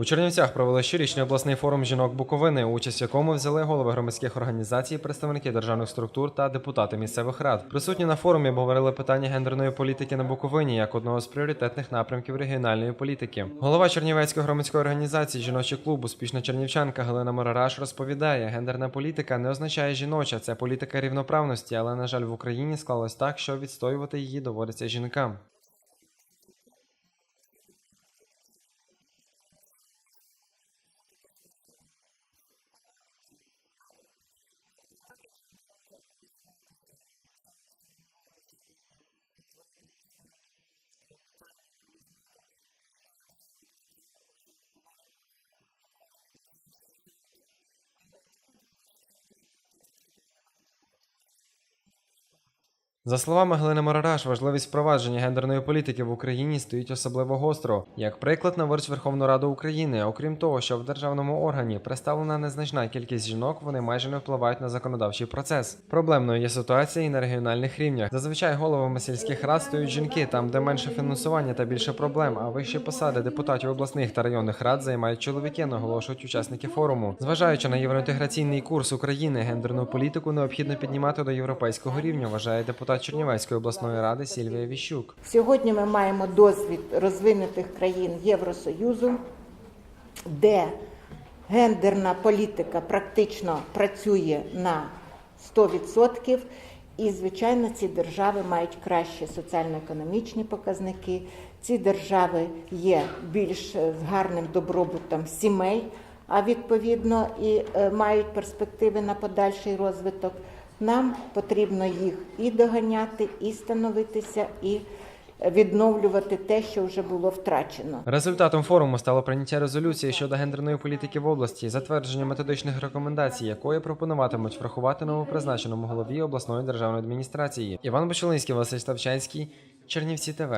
У Чернівцях провели щорічний обласний форум жінок Буковини, участь в якому взяли голови громадських організацій, представники державних структур та депутати місцевих рад. Присутні на форумі обговорили питання гендерної політики на Буковині як одного з пріоритетних напрямків регіональної політики. Голова Чернівецької громадської організації Жіночий клуб Успішна чернівчанка Галина Морараш розповідає: гендерна політика не означає жіноча, це політика рівноправності, але на жаль в Україні склалось так, що відстоювати її доводиться жінкам. За словами Галини Морараш, важливість впровадження гендерної політики в Україні стоїть особливо гостро. Як приклад наводить Верховну Раду України. Окрім того, що в державному органі представлена незначна кількість жінок, вони майже не впливають на законодавчий процес. Проблемною є ситуація і на регіональних рівнях. Зазвичай головами сільських рад стають жінки, там де менше фінансування та більше проблем. А вищі посади депутатів обласних та районних рад займають чоловіки, наголошують учасники форуму. Зважаючи на євроінтеграційний курс України, гендерну політику необхідно піднімати до європейського рівня, вважає депутат Чернівецької обласної ради Сільвія Віщук. Сьогодні ми маємо досвід розвинутих країн Євросоюзу, де гендерна політика практично працює на 100%. І, звичайно, ці держави мають кращі соціально-економічні показники. Ці держави є більш е, з гарним добробутом сімей, а відповідно і е, мають перспективи на подальший розвиток. Нам потрібно їх і доганяти, і становитися, і відновлювати те, що вже було втрачено. Результатом форуму стало прийняття резолюції щодо гендерної політики в області, затвердження методичних рекомендацій, якої пропонуватимуть врахувати новопризначеному голові обласної державної адміністрації. Іван Бочелинський, Василь Ставчанський, Чернівці ТВ.